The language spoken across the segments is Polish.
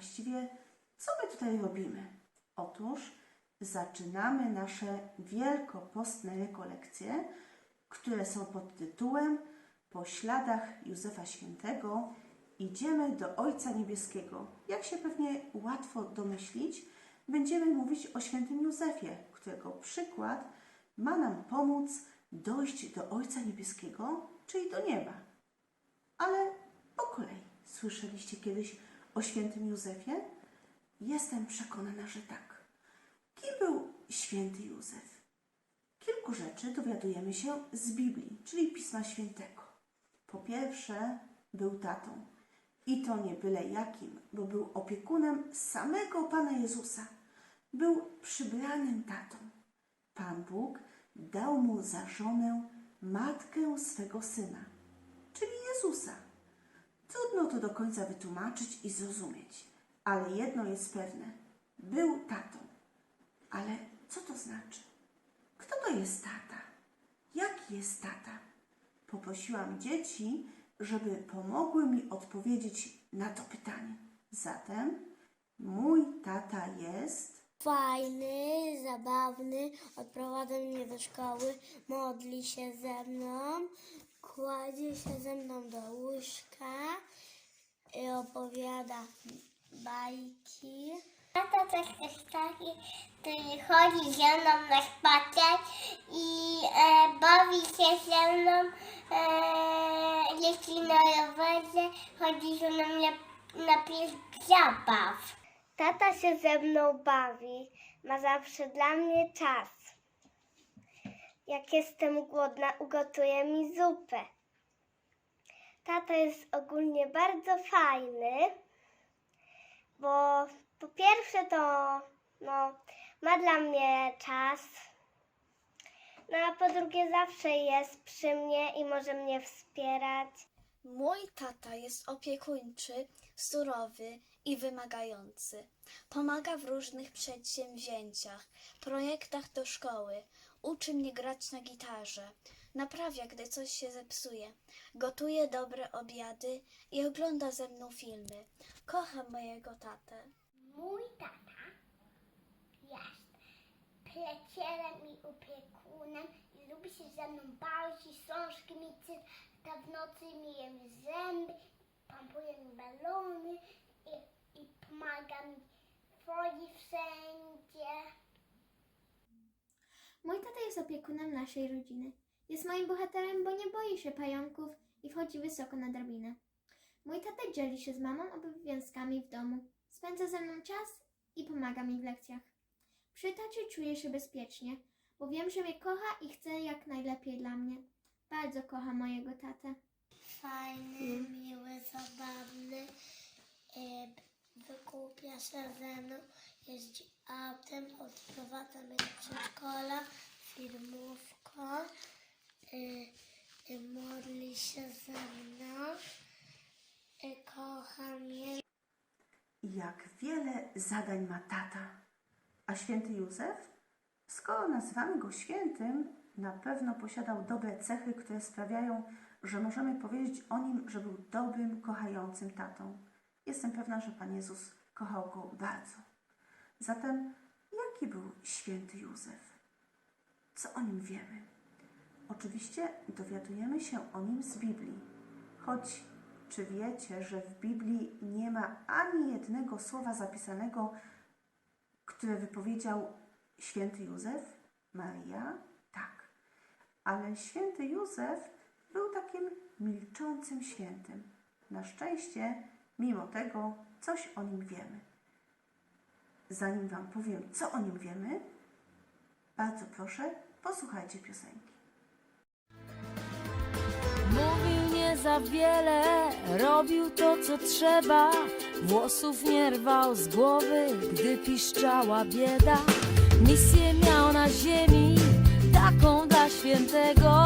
właściwie co my tutaj robimy? Otóż zaczynamy nasze wielkopostne rekolekcje, które są pod tytułem Po śladach Józefa Świętego idziemy do Ojca Niebieskiego. Jak się pewnie łatwo domyślić, będziemy mówić o świętym Józefie, którego przykład ma nam pomóc dojść do Ojca Niebieskiego, czyli do nieba. Ale po kolei. Słyszeliście kiedyś o świętym Józefie? Jestem przekonana, że tak. Kim był święty Józef? Kilku rzeczy dowiadujemy się z Biblii, czyli Pisma Świętego. Po pierwsze, był tatą. I to nie byle jakim, bo był opiekunem samego Pana Jezusa. Był przybranym tatą. Pan Bóg dał mu za żonę matkę swego syna, czyli Jezusa. Trudno to do końca wytłumaczyć i zrozumieć, ale jedno jest pewne: był tatą. Ale co to znaczy? Kto to jest tata? Jaki jest tata? Poprosiłam dzieci, żeby pomogły mi odpowiedzieć na to pytanie. Zatem mój tata jest. Fajny, zabawny, odprowadza mnie do szkoły, modli się ze mną, kładzie się ze mną do łóżka i opowiada bajki. Tata to jest taki, który chodzi ze mną na spacer i e, bawi się ze mną, e, jeździ na rowerze, chodzi ze mną na, na plac zabaw. Tata się ze mną bawi, ma zawsze dla mnie czas. Jak jestem głodna, ugotuje mi zupę. Tata jest ogólnie bardzo fajny, bo po pierwsze to no, ma dla mnie czas, no a po drugie zawsze jest przy mnie i może mnie wspierać. Mój tata jest opiekuńczy, surowy i wymagający. Pomaga w różnych przedsięwzięciach, projektach do szkoły, uczy mnie grać na gitarze, naprawia, gdy coś się zepsuje, gotuje dobre obiady i ogląda ze mną filmy. Kocham mojego tatę. Mój tata jest plecielem i opiekunem i lubi się ze mną bawić i książki mi czyta w nocy, myje mi zęby, pompuje mi balony i, i pomaga mi wchodzi wszędzie. Mój tata jest opiekunem naszej rodziny. Jest moim bohaterem, bo nie boi się pająków i wchodzi wysoko na drabinę. Mój tata dzieli się z mamą obowiązkami w domu. Spędza ze mną czas i pomaga mi w lekcjach. Przy tacie czuję się bezpiecznie, bo wiem, że mnie kocha i chce jak najlepiej dla mnie. Bardzo kocham mojego tatę. Fajny, miły, zabawny, e, wykupia się ze mną, jeździ autem, odprowadza mnie do przedszkola, firmówką, e, modli się ze mną, e, kocha mnie. Jak wiele zadań ma tata. A święty Józef? Skoro nazywamy go świętym, na pewno posiadał dobre cechy, które sprawiają, że możemy powiedzieć o nim, że był dobrym, kochającym tatą. Jestem pewna, że Pan Jezus kochał go bardzo. Zatem, jaki był święty Józef? Co o nim wiemy? Oczywiście dowiadujemy się o nim z Biblii. Choć czy wiecie, że w Biblii nie ma ani jednego słowa zapisanego, które wypowiedział święty Józef? Maria? Tak. Ale święty Józef był takim milczącym świętym. Na szczęście, mimo tego, coś o nim wiemy. Zanim Wam powiem, co o nim wiemy, bardzo proszę, posłuchajcie piosenki. Mówił nie za wiele, robił to co trzeba. Włosów nie rwał z głowy, gdy piszczała bieda. Misję miał na ziemi, taką dla świętego.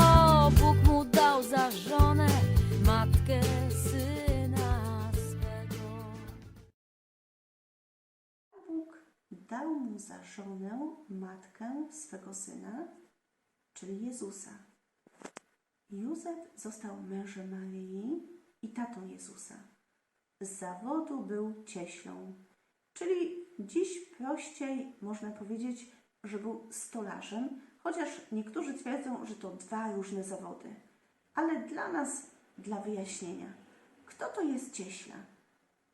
Bóg mu dał za żonę matkę syna swego. Bóg dał mu za żonę matkę swego syna, czyli Jezusa. Józef został mężem Maryi i tatą Jezusa. Z zawodu był cieślą, czyli dziś prościej można powiedzieć, że był stolarzem, chociaż niektórzy twierdzą, że to dwa różne zawody. Ale dla nas, dla wyjaśnienia, kto to jest cieśla?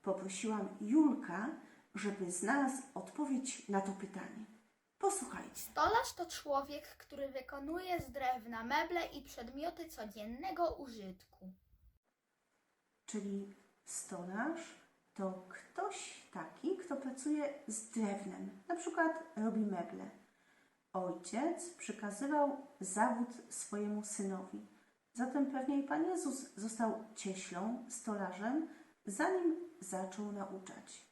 Poprosiłam Julka, żeby znalazł odpowiedź na to pytanie. Posłuchajcie. Stolarz to człowiek, który wykonuje z drewna meble i przedmioty codziennego użytku. Czyli stolarz to ktoś taki, kto pracuje z drewnem, na przykład robi meble. Ojciec przekazywał zawód swojemu synowi. Zatem pewnie i Pan Jezus został cieślą, stolarzem, zanim zaczął nauczać.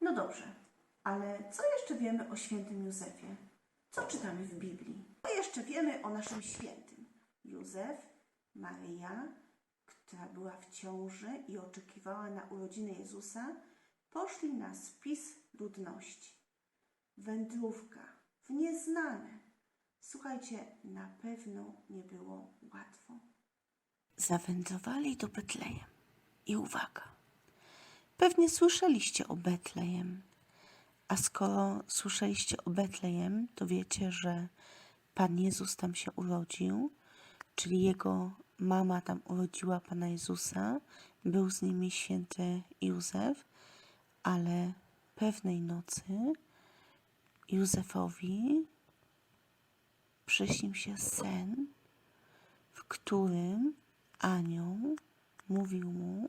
No dobrze, ale co jeszcze wiemy o świętym Józefie? Co czytamy w Biblii? Co jeszcze wiemy o naszym świętym? Józef, Maryja, która była w ciąży i oczekiwała na urodziny Jezusa, poszli na spis ludności. Wędrówka w nieznane. Słuchajcie, na pewno nie było łatwo. Zawędrowali do Betlejem. I uwaga, pewnie słyszeliście o Betlejem. A skoro słyszeliście o Betlejem, to wiecie, że Pan Jezus tam się urodził, czyli jego mama tam urodziła Pana Jezusa, był z nimi święty Józef, ale pewnej nocy Józefowi przyśnił się sen, w którym anioł mówił mu,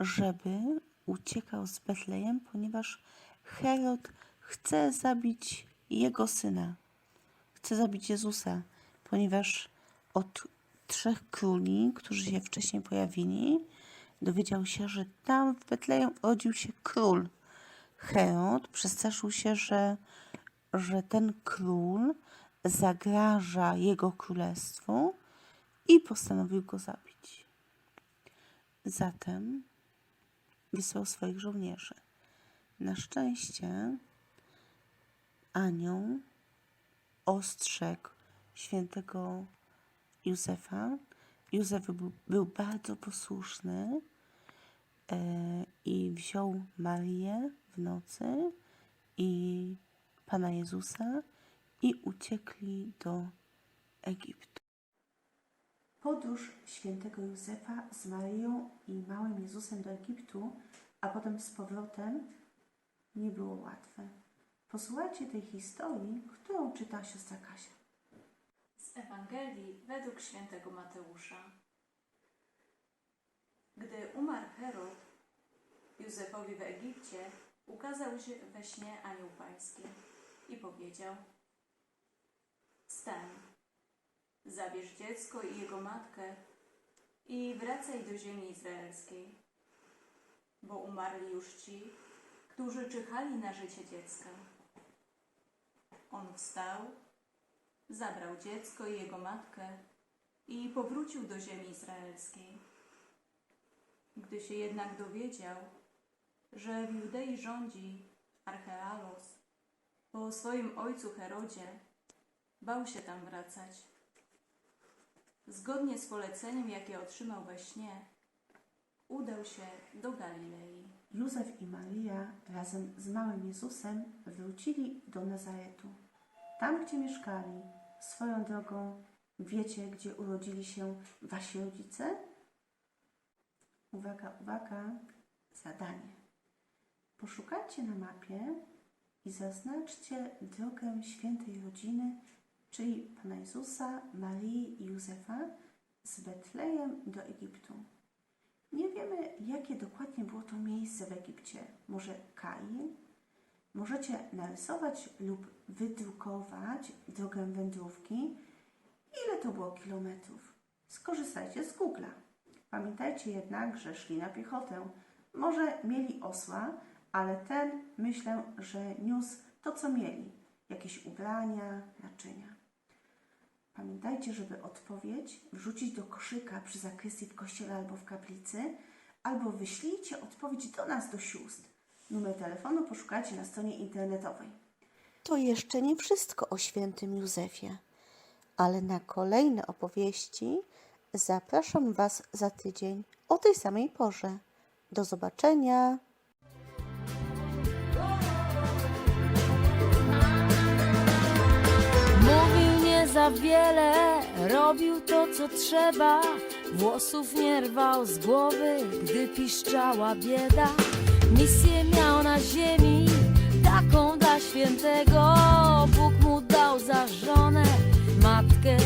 żeby uciekał z Betlejem, ponieważ Herod chce zabić jego syna. Chce zabić Jezusa, ponieważ od trzech króli, którzy się wcześniej pojawili, dowiedział się, że tam w Betlejem urodził się król. Herod przestraszył się, że, że ten król zagraża jego królestwu i postanowił go zabić. Zatem wysłał swoich żołnierzy. Na szczęście anioł ostrzegł świętego Józefa. Józef był, był bardzo posłuszny e, i wziął Marię w nocy i Pana Jezusa i uciekli do Egiptu. Podróż świętego Józefa z Maryją i małym Jezusem do Egiptu, a potem z powrotem nie było łatwe. Posłuchajcie tej historii, którą czyta siostra Kasia. Z Ewangelii według świętego Mateusza. Gdy umarł Herod, Józefowi w Egipcie ukazał się we śnie anioł pański i powiedział Wstań, zabierz dziecko i jego matkę i wracaj do ziemi izraelskiej, bo umarli już ci, którzy czyhali na życie dziecka. On wstał, zabrał dziecko i jego matkę i powrócił do ziemi izraelskiej. Gdy się jednak dowiedział, że w Judei rządzi Archealos po swoim ojcu Herodzie, bał się tam wracać. Zgodnie z poleceniem, jakie otrzymał we śnie, udał się do Galilei. Józef i Maria razem z małym Jezusem wrócili do Nazaretu. Tam, gdzie mieszkali, swoją drogą, wiecie, gdzie urodzili się wasi rodzice? Uwaga, uwaga, zadanie. Poszukajcie na mapie i zaznaczcie drogę świętej rodziny, czyli Pana Jezusa, Marii i Józefa z Betlejem do Egiptu. Nie wiemy, jakie dokładnie było to miejsce w Egipcie. Może Kain? Możecie narysować lub wydrukować drogę wędrówki. Ile to było kilometrów? Skorzystajcie z Google'a. Pamiętajcie jednak, że szli na piechotę. Może mieli osła, ale ten myślę, że niósł to, co mieli. Jakieś ubrania, naczynia. Pamiętajcie, żeby odpowiedź wrzucić do koszyka przy zakrystii w kościele albo w kaplicy, albo wyślijcie odpowiedź do nas, do sióstr. Numer telefonu poszukajcie na stronie internetowej. To jeszcze nie wszystko o świętym Józefie, ale na kolejne opowieści zapraszam Was za tydzień o tej samej porze. Do zobaczenia. za wiele robił to, co trzeba. Włosów nie rwał z głowy, gdy piszczała bieda. Misję miał na ziemi, taką dla świętego. Bóg mu dał za żonę, matkę.